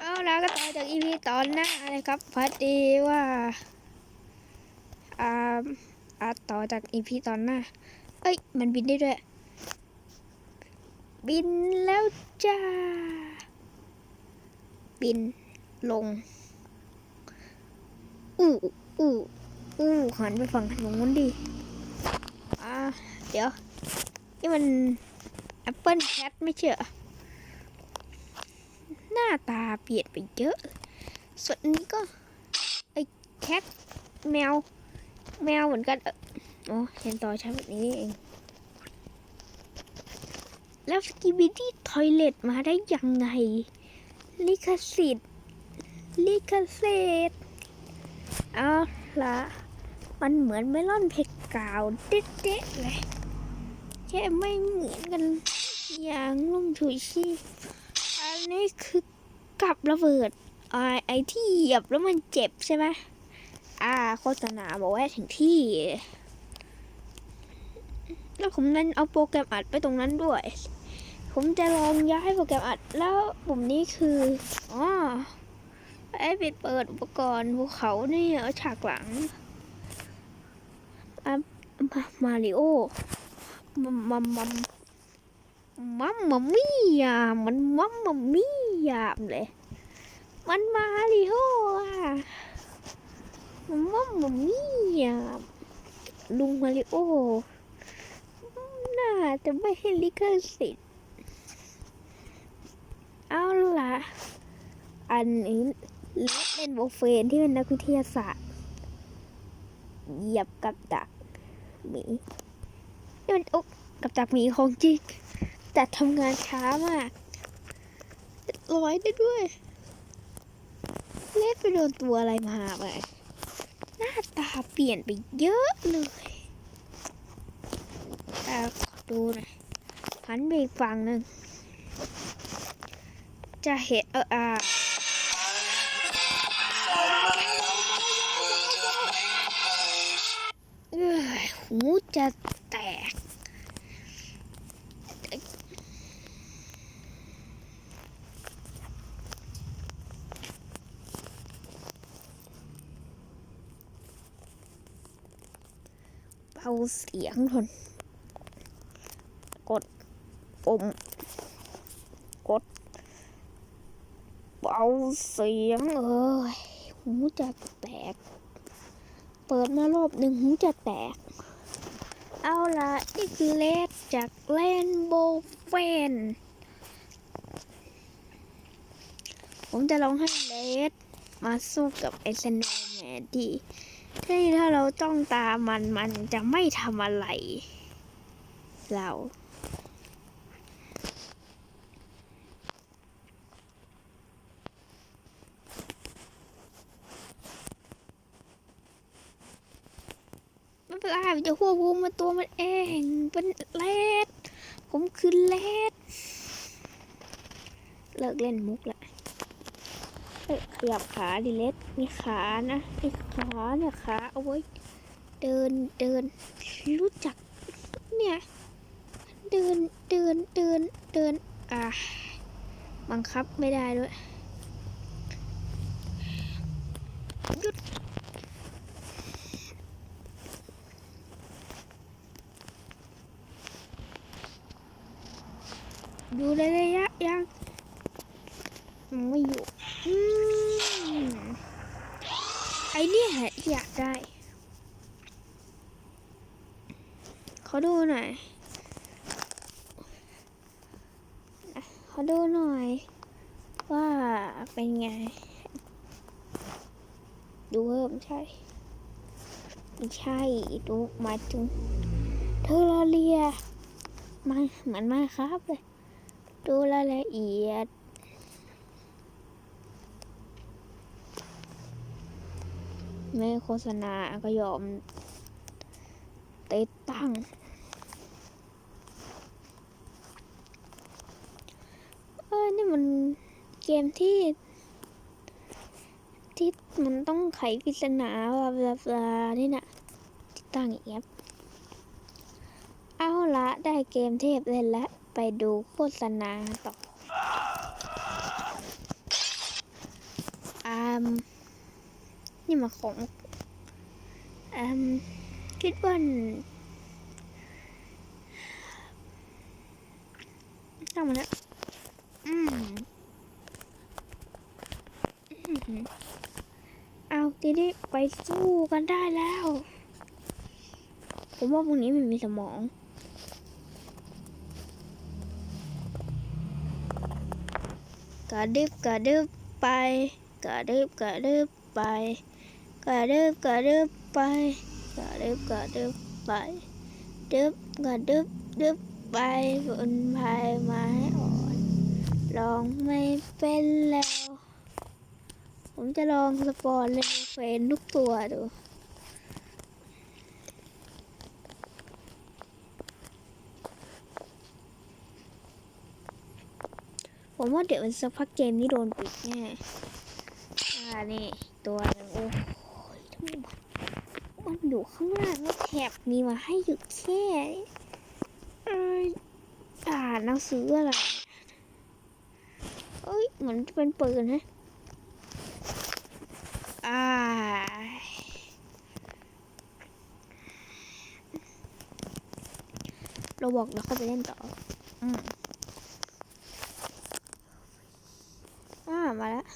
เอาละก็ต่อจากอีพีตอนหน้านะครับพอดีว่าอ่าอ่าต่อจากอีพีตอนหน้า เอ้ย มันบินได้ด้วย บินแล้วจ้า บินลง อู้อู้อู้หันไปฝั่งทางนู้นดิ อ่า เดี๋ยว นี่มัน Apple Cat ไม่เชื่อาตาเปลี่ยนไปเยอะ ส่วนนี้ก็ไอ้แคทแมว แมวเหมือนกันเอออ๋อเห็นต่อใช้แบบนี้นี่เอง แล้วสกิบิดี้ทอยเลตมาได้ยังไง ลิขสิทธิ์ ลิขสิทธิ์เอาละมันเหมือนเมลอนเพกกาวเด๊ะๆเลยแค่ไม่เหมือนกันอย่างลุ่มถุยชีพอันนี้คือ กับระเบิดอ่าไอที่เหยียบแล้วมันเจ็บใช่ไหมอ่าโฆษณาบอกว่าถึงที่ แล้วผมนั้นเอาโปรแกรมอัดไปตรงนั้นด้วย ผมจะลองย้ายโปรแกรมอัดแล้วปุ่มนี้คืออ๋อไอ้ปิดเปิดอุปกรณ์ภูเขานี่เอาฉากหลังอะมามาริโอมัมมัมมัมมัมมัมมี่ยามมันมัมมัมมี่ ยามเลย มันมาริโออะมันมัมมัมมี่ยามลุงมาริโอ น่าจะไม่ให้ลิขสิทธิ์เอาละอันนี้เล่นโบเฟนที่เป็นนักวิทยาศาสตร์ เหยียบกับดักหมีนี่มันอกกับจากหมีของจริงแต่ทำงานช้ามาก ร้อยได้ด้วย เล่นไปโดนตัวอะไรมาไปหน้าตาเปลี่ยนไปเยอะเลยอ่ดูหน่อยหันไปอีกฝั่งหนึ่งจะเห็นเอออ่าหูจะแตก เบาเสียงทนกดปุ่มกดเบาเสียงเอ้ยหูจะแตก เปิดมารอบหนึ่งหูจะแตก เอาละนี่คือเลสจากแลนโบเฟนผมจะลองให้เลสมาสู้กับไอเซนแมนดี ที่ถ้าเราต้องตามมันมันจะไม่ทำอะไร เรา ไม่เป็นไรจะควบคุมมันตัวมันเอง เป็นเลดผมคือเลดเลิกเล่นมุกละ ขยับขาดิเลดมีขานะมีขาเนี่ยขาเอาไว้เดินเดินรู้จักเนี่ยเดินเดินเดินเดินอะบังคับไม่ได้ด้วยหยุดดูในระยะยังไม่อยู่อืมไอเนี่ยอยากได้ ข อดูหน่อยขอดูหน่อย ว่าเป็นไง ดูเพิ่มใช่ไม่ใช่ดูมาถึงเทอร์เรียมาเหมือนมาครับเลยดูรายละเอียดไม่โฆษณาก็ยอมติดตั้ง เออนี่มัน เกมที่ ที่มันต้องไขปริศนาบลาบลานี่นะติดตั้งอย่างเงี้ยเอาละได้เกมเทพเล่นแล้ว ไปดูโฆษณาต่อมนี่มาของแอมคิดว่าช่างมันนะอืม เอาทีนี้ไปสู้กันได้แล้ว ผมว่าพวกนี้มันมีสมองกระดึบกระดึบไปกระดึบกระดึบไปกระดึบกระดึบไปกระดึบกระดึบไปดึบกระดึบดึบไปบนพายไม้อ่อนลองไม่เป็นแล้ว ผมจะลองสปอนเลยเฟนทุกตัวดูผมว่าเดี๋ยวมันสักพักเกมนี้โดนปิดแน่อ่านี่ตัวหนึงโอ้ยทำไมมันมันอยู่ข้างล่างแล้วแถบมีมาให้หยุดแค่เอ้อ่านหนังสืออะไร เอ้ยเหมือนจะเป็นปืนนะอ่าเราบอกเราเข้าไปเล่นต่อ อืมอ่ามาแล้ว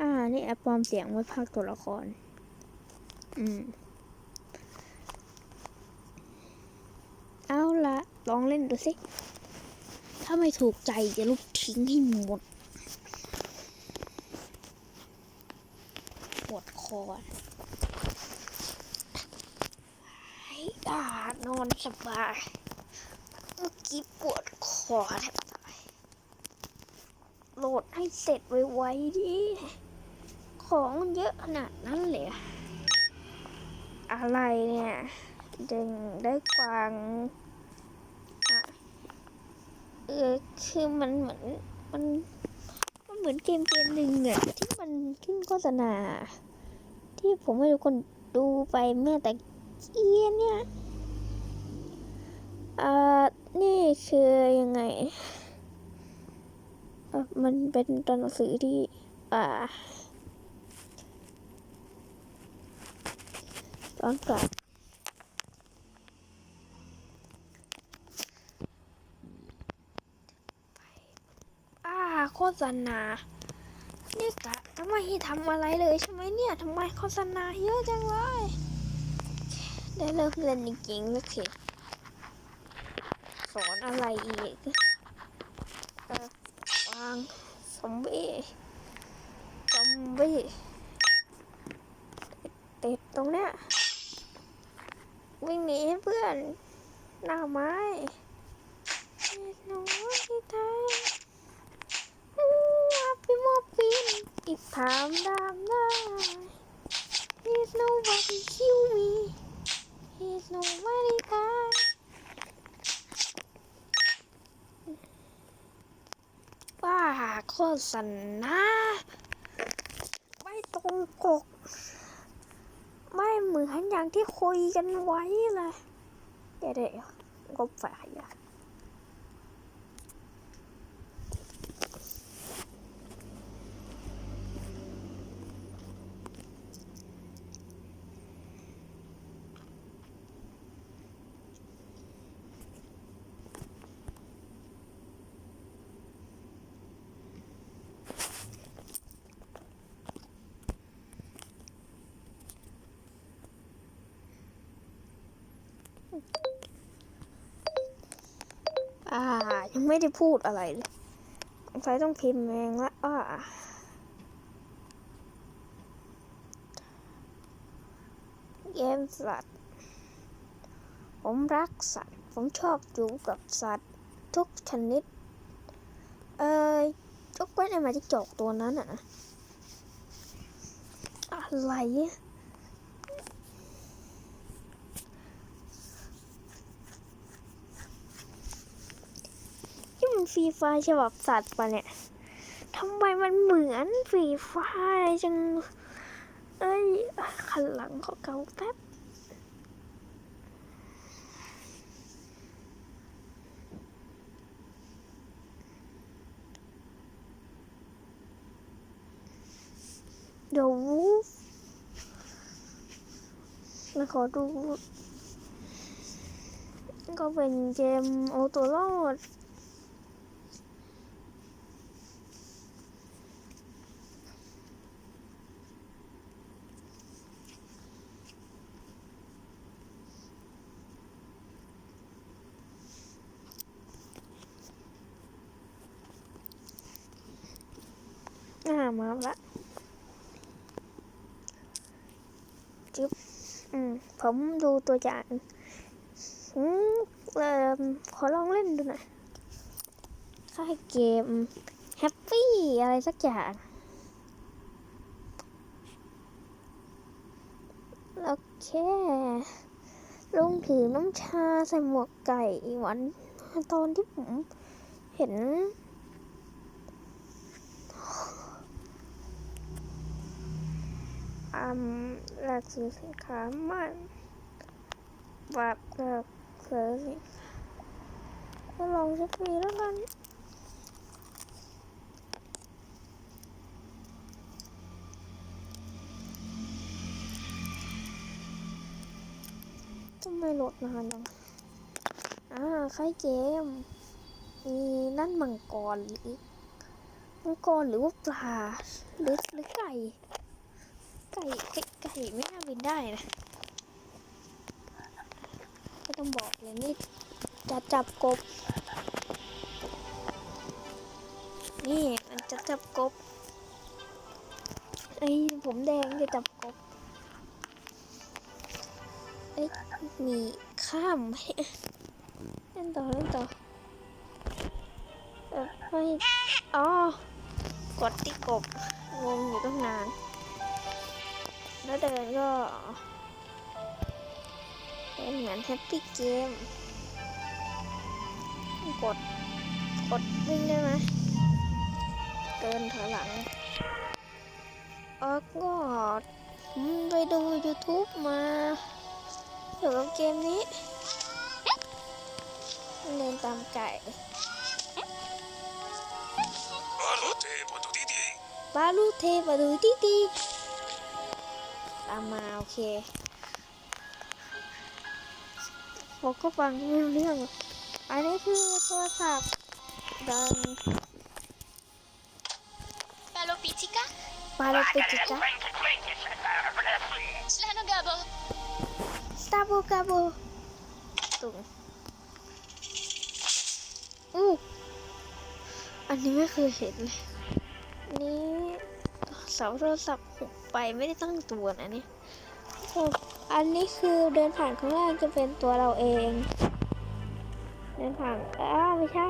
อ่า นี่แอปปลอมเสียงไว้พากตัวละคร อืม เอาละลองเล่นดูสิ ถ้าไม่ถูกใจจะลบทิ้งให้หมดปวดคอ ให้อ่านอนสบาย เมื่อกี้ปวดคอแทบตายโหลดให้เสร็จไวๆดิ ของมันเยอะขนาดนั้นเลย อะไรเนี่ย ดึงได้กวางอะเออคือมันเหมือนมันมันเหมือนเกมเกมหนึ่งอะที่มันขึ้นโฆษณา ที่ผมไม่รู้คนดูไปแม่แต่ เกียเนี่ยอ่านี่คือยังไงอ่อมันเป็นตัวหนังสือที่อ่าตอนกลับอ่าโฆษณานี่กะจะไม่ให้ทำอะไรเลยใช่ไหมเนี่ยทำไมโฆษณาเยอะจังเลย ได้เริ่มเล่นจริงๆแล้วสิสอนอะไรอีกวางซอมบี้ซอมบี้ติดตรงเนี้ยวิ่งหนีเพื่อนหน้าไม้หนูที่ไทยอาพี่มอปินอีกถามดามได้ There's nobody kill me is nobody there ว่าโฆษณาไม่ตรงปก ไม่เหมือนอย่างที่คุยกันไว้เลย เดี๋ยวเดี๋ยวงบฝ่ายอะ อ่า ยังไม่ได้พูดอะไรเลยสงสัยต้องพิมพ์เองละอ่าเกมสัตว์ ผมรักสัตว์ ผมชอบอยู่กับสัตว์ ทุกชนิด เอ่อยกเว้นไอ้หมาจิ้งจอกตัวนั้นอะนะอะไร ฟรีไฟฉบับสัตว์ปะเนี่ยทำไมมันเหมือนฟรีไฟจัง เอ้ยขันหลังขอเกาแป๊บเดี๋ยวมาขอดู ก็เป็นเกมโอตัรอด มาละจึ๊บอืมผมดูตัวอย่างอืมเอ่อขอลองเล่นดูหน่อยค่ายเกมแฮปปี้อะไรสักอย่าง โอเค ลุงถือน้ำชาใส่หมวกไก่วานตอนที่ผมเห็น อืม หลักซื้อสินค้ามันแบบเกิดเกิดสิก็ลองสักปีแล้วกันทำไมโหลดนานจังอ่าใครเกม มีนั่นมังกรหรือมังกรหรือว่าปลาหรือหรือไก่ ไก่ไก่ไก่ไม่น่าบินได้นะก็ต้องบอกเลยนี่จะจับกบ นี่มันจะจับกบไอ้ผมแดงจะจับกบเอ้ยมีข้ามเล่นต่อเล่นต่อเออไม่อ๋อกดที่กบงงอยู่ตั้งนาน แล้วเดินก็เป็นเหมือนแฮปปี้เกม กด กดวิ่งได้ไหมเดินถอยหลังเออก็ผมไปดู YouTube มาเกี่ยวกับเกมนี้เดินตามไก่ Balute, potutiti. บาลูเทบาดูตี ตีตามมาโอเคผมก็ฟังไม่รู้เรื่อง อันนี้คือโทรศัพท์ดัง Palo Pizzika? ปาลาเปจิกะ Slano Gabo? สตาร์บูกาโบตุงอู้อันนี้ไม่เคยเห็นเลย นี่ เสาโทรศัพท์หกไปไม่ได้ตั้งตัวนะเนี่ยอันนี้คือเดินผ่านข้างล่างจะเป็นตัวเราเอง เดินผ่านอ้าวไม่ใช่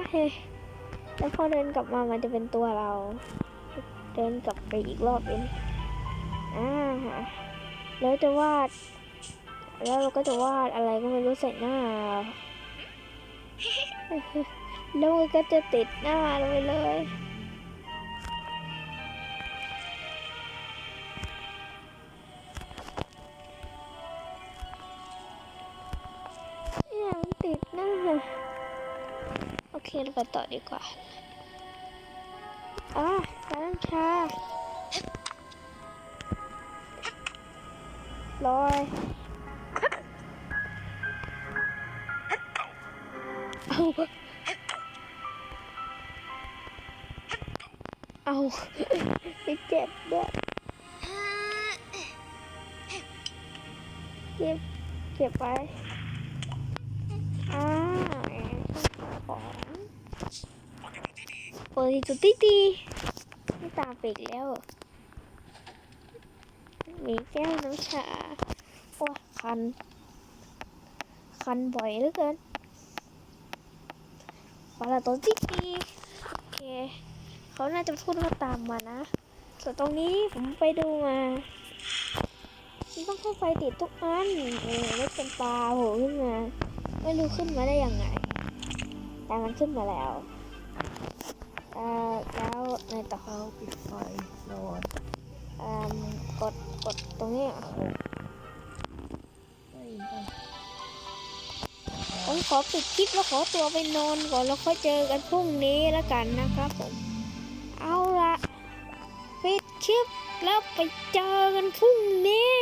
แล้วพอเดินกลับมามันจะเป็นตัวเรา เดินกลับไปอีกรอบเองอ่าแล้วจะวาด แล้วเราก็จะวาดอะไรก็ไม่รู้ใส่หน้า แล้วมันก็จะติดหน้าเราไปเลย เคเราไปต่อดีกว่าอะร้านชาลอยเอาเอาไม่เจ็บด้วยเก็บเก็บไว้อ่าของ โอ้ยจุดตีตีไม่ตามไปอีกแล้วมีแก้วน้ำชาโอ้คัน คันบ่อยเหลือเกินปลาตัวจิ๊กดีโอเค เขาน่าจะพูดว่าตามมานะ ส่วนตรงนี้ผมไปดูมามันต้องเข้ไฟติดทุกอันเออไม่เป็นปลาโผล่ขึ้นมา ไม่รู้ขึ้นมาได้ยังไง แต่มันขึ้นมาแล้ว แล้วในต่อเข้าปิดไฟนอนกดกดตรงนี้ผมขอปิดคลิปแล้วขอตัวไปนอนก่อนแล้วค่อยเจอกันพรุ่งนี้แล้วกันนะครับผมเอาละปิดคลิปแล้วไปเจอกันพรุ่งนี้